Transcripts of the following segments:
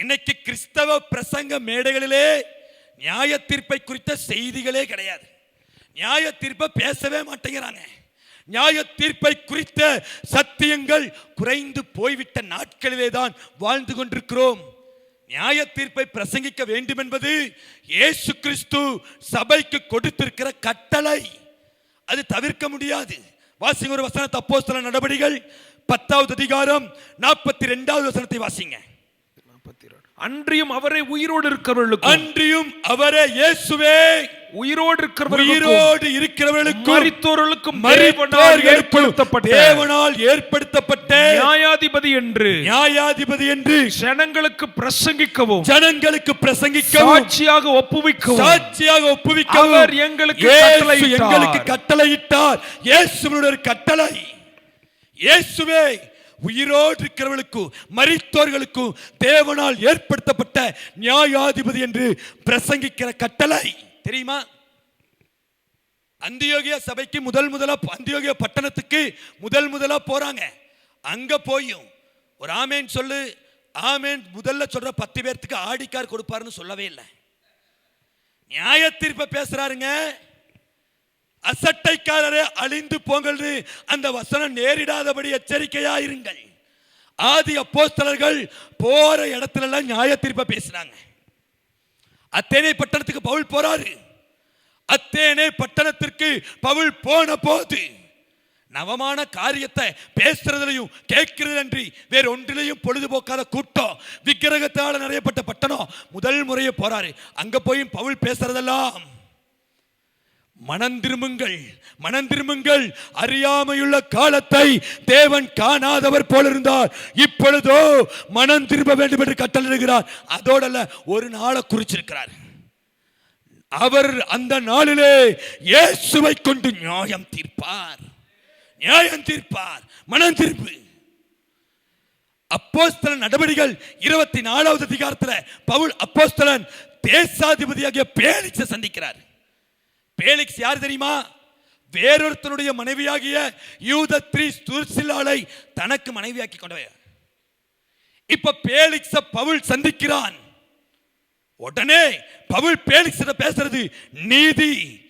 இன்னைக்கு கிறிஸ்தவ பிரசங்க மேடைகளிலே நியாய தீர்ப்பை குறித்த செய்திகளே கிடையாது. நியாய தீர்ப்பை பேசவே மாட்டேங்கிறாங்க. நியாய தீர்ப்பை குறித்த சத்தியங்கள் குறைந்து போய்விட்ட நாட்களிலே தான் வாழ்ந்து கொண்டிருக்கிறோம். நியாய தீர்ப்பை பிரசங்கிக்க வேண்டும் என்பது இயேசு கிறிஸ்து சபைக்கு கொடுத்திருக்கிற கட்டளை. அது தவிர்க்க முடியாது. வாசிங்க ஒரு வசனத்தை அப்போஸ்தல நடவடிகள் பத்தாவது அதிகாரம் நாற்பத்தி ரெண்டாவது வசனத்தை வாசிங்க. அன்றியும் அவரை உயிரோடு இருக்கிறவர்களுக்கும். அன்றியும் அவரே இயேசுவே. உயிரோடு இருக்கிறவர்களுக்கும். உயிரோடு இருக்கிறவர்களுக்கும். மரித்தோர்களுக்கும் மரித்தோர்களுக்கும் ஏற்படுத்தப்பட்ட தேவனால் ஏற்படுத்தப்பட்ட நியாயாதிபதி என்று நியாயாதிபதி என்று ஜனங்களுக்கு பிரசங்கிக்கவும் ஜனங்களுக்கு பிரசங்கிக்கவும் சாட்சியாக ஒப்புவிக்கவும். சாட்சியாக ஒப்புவிக்கவும். அவர் எங்களுக்கு. எங்களுக்கு கட்டளையிட்டார். இயேசுவினுடைய கட்டளை. இயேசுவே. உயிரோடு இருக்கிறவர்களுக்கும் மறித்தோர்களுக்கும் தேவனால் ஏற்படுத்தப்பட்ட நியாயாதிபதி என்று பிரசங்கிக்கிற கட்டளை. தெரியுமா? அந்தியோகிய சபைக்கு முதல் முதலா அந்தியோகிய பட்டணத்துக்கு முதல் முதலா போறாங்க. அங்க போயும். ஒரு ஆமேன் சொல்லு. ஆமேன் முதல்ல சொல்ற பத்து பேர்த்துக்கு ஆடிக்கார் கொடுப்பாருன்னு சொல்லவே இல்லை. நியாய தீர்ப்பை பேசுறாருங்க. அசட்டைக்காரரே அழிந்து போங்கள்னு அந்த வசனம் நேரிடாதபடி எச்சரிக்கையாயிருங்கள் ஆதி அப்போஸ்தலர்கள் போற இடத்துல எல்லாம் நியாய திருப்ப பேசினாங்க. அத்தேனை பட்டணத்துக்கு பவுல் போறாரு. அத்தேனே பட்டணத்திற்கு பவுல் போன போது நவமான காரியத்தை பேசுறதுலையும் கேட்கிறது அன்றி வேற ஒன்றிலையும் பொழுதுபோக்காத கூட்டம் விக்கிரகத்தால் நிறையப்பட்ட பட்டணம் முதல் முறையே போறாரு. அங்க போய் பவுல் பேசுறதெல்லாம் மனம் திரும்புங்கள் மனம் திரும்புங்கள். அறியாமையுள்ள காலத்தை தேவன் காணாதவர் போல இருந்தார். இப்பொழுதோ மனம் திரும்ப வேண்டும் என்று கட்டளிடுகிறார் அதோடல்ல ஒரு நாளை குறிச்சிருக்கிறார். அவர் அந்த நாளிலே இயேசுவை கொண்டு நியாயம் தீர்ப்பார். நியாயம் தீர்ப்பார். மனம் திருப்பு அப்போஸ்தலன் நடவடிக்கைகள் இருபத்தி நாலாவது அதிகாரத்தில் பவுல் அப்போஸ்தலன் தேசாதிபதியாகிய பேலிக்ஸை சந்திக்கிறார். பேலிக்ஸ் யார் தெரியுமா? வேறொருத்தனுடைய மனைவியாகிய யூத த்ரீ துர்சிலாளை தனக்கு மனைவியாக்கி கொண்டவர். இப்ப பேலிக்ஸ பவுல் சந்திக்கிறான். உடனே பவுல் பேலிக்ஸ் பேசுறது நீதி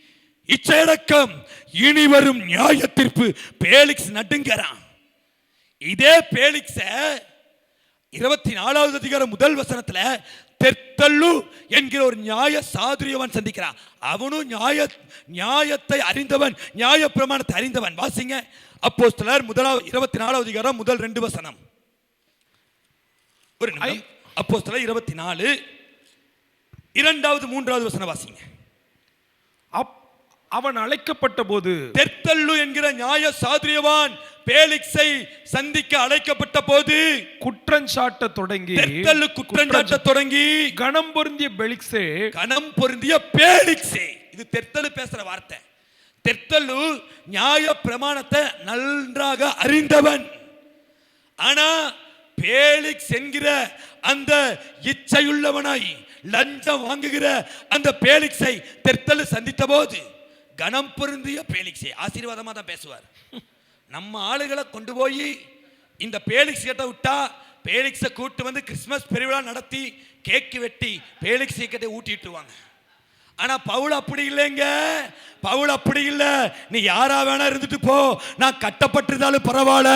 இச்சையடக்கம் இனி வரும் நியாய தீர்ப்பு பேலிக்ஸ் நடுங்கிறான். இதே பேலிக்ஸ இருபத்தி நாலாவது அதிகாரம் முதல் வசனத்துல தெர்த்தல்லு என்கிற ஒரு நியாய சாதுரியவன் சந்திக்கிறான். அவனும் நியாய நியாயத்தை அறிந்தவன் நியாய பிரமாணத்தை அறிந்தவன். வாசிங்க. அப்போஸ்தலர் முதலாவது இருபத்தி நாலாவது அதிகாரம் முதல் ரெண்டு வசனம். ஒரு நிமிடம். அப்போஸ்தலர் இருபத்தி நாலு இரண்டாவது மூன்றாவது வசனம் வாசிங்க. அப்- அவன் அழைக்கப்பட்ட போது தெர்த்தல்லு என்கிற நியாய சாதுரியவான் பேலிக்ஸை சந்திக்க அழைக்கப்பட்ட போது குற்றஞ்சாட்ட தொடங்கி தெர்த்தல்லு குற்றஞ்சாட்ட தொடங்கி கணம் பொருந்திய பெலிக்ஸே கணம் பொருந்திய பேலிக்ஸே. இது தெர்த்தலு பேசுற வார்த்தை. தெர்த்தலு நியாய பிரமாணத்தை நன்றாக அறிந்தவன். ஆனா பேலிக்ஸ் என்கிற அந்த இச்சையுள்ளவனாய் லஞ்சம் வாங்குகிற அந்த பேலிக்ஸை தெர்த்தலு சந்தித்த போது கனம் பொருந்திய பேலிக்ஸே ஆசீர்வாதமாக தான் பேசுவார். நம்ம ஆளுகளை கொண்டு போய் இந்த பேலிக்ஸ் கிட்ட விட்டா பேலிக்ஸை கூட்டு வந்து கிறிஸ்மஸ் பெருவிழா நடத்தி கேக்கு வெட்டி பேலிக்ஸ் கிட்ட ஊட்டிட்டுருவாங்க. ஆனால் பவுல் அப்படி இல்லைங்க. பவுல் அப்படி இல்லை. நீ யாரா வேணா இருந்துட்டு போ. நான் கட்டப்பட்டிருந்தாலும் பரவாயில்ல.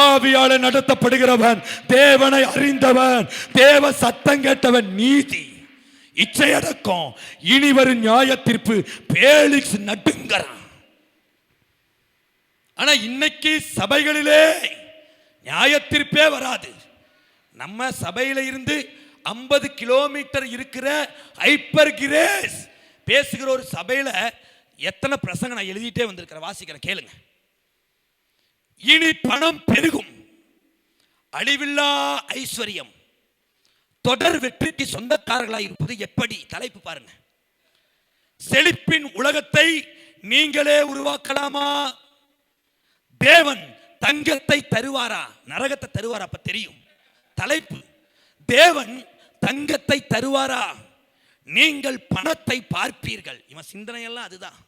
ஆவியால நடத்தப்படுகிறவன் தேவனை அறிந்தவன் தேவ சத்தம் கேட்டவன் நீதி. இச்சையடக்கம். இனி வரும் நியாய தீர்ப்பு பேலிக்ஸ் நடுங்கிறான். ஆனா இன்னைக்கு சபைகளிலே நியாய தீர்ப்பே வராது. நம்ம சபையில இருந்து ஐம்பது கிலோமீட்டர் இருக்கிற ஹைப்பர் கிரேஸ் பேசுகிற ஒரு சபையில எத்தனை பிரசங்க நான் எழுதிட்டே வந்திருக்கிறேன் வாசிக்கிறேன் கேளுங்க. இனி பணம் பெருகும். அழிவில்லா ஐஸ்வர்யம். தொடர் வெற்றிக்கு சொந்தக்காரர்களாக இருப்பது எப்படி? தலைப்பு பாருங்க. செழிப்பின் உலகத்தை நீங்களே உருவாக்கலாமா? தேவன் தங்கத்தை தருவாரா? நரகத்தை தருவாரா? அப்ப தெரியும். தலைப்பு தேவன் தங்கத்தை தருவாரா? நீங்கள் பணத்தை பார்ப்பீர்கள். இவன் சிந்தனையெல்லாம் அதுதான்.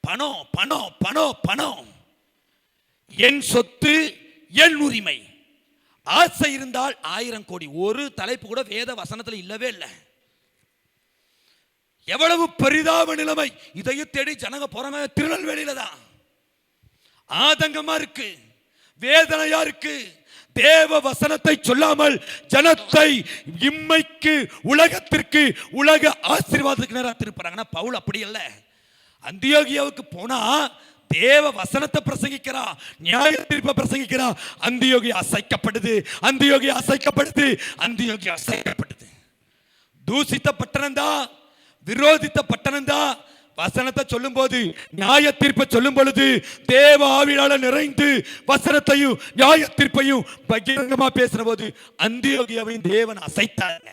பணம் பணம் பணம் பணம். என் சொத்து என் உரிமை. ஆசை இருந்தால் ஆயிரம் கோடி. ஒரு தலைப்பு கூட வேத வசனத்தில் இல்லவே இல்லை. எவ்வளவு பரிதாப நிலைமை. இதையும் தேடி ஜனங்க போறாங்க திருநெல்வேலியில தான். ஆதங்கமா இருக்கு. வேதனையா இருக்கு. தேவ வசனத்தை சொல்லாமல் ஜனத்தை இம்மைக்கு உலகத்திற்கு உலக ஆசீர்வாதத்துக்கு நேரம் திருப்புறாங்கன்னா பவுல் அப்படி இல்லை. அந்தியோகியாவுக்கு போனா தேவ வசனத்தை பிரசங்கிக்கிறா நியாய தீர்ப்பை பிரசங்கிக்கிறா அந்தியோகி அசைக்கப்படுது அந்தியோகி அசைக்கப்படுது அந்தியோகி அசைக்கப்படுது. தூசித்த பட்டணம் தான் விரோதித்த பட்டணம் தான் வசனத்தை சொல்லும் போது நியாய தீர்ப்பை சொல்லும் பொழுது தேவ ஆவியால நிறைந்து வசனத்தையும் நியாய தீர்ப்பையும் பகிரங்கமா பேசுற போது அந்தியோகியாவையும் தேவன் அசைத்தாங்க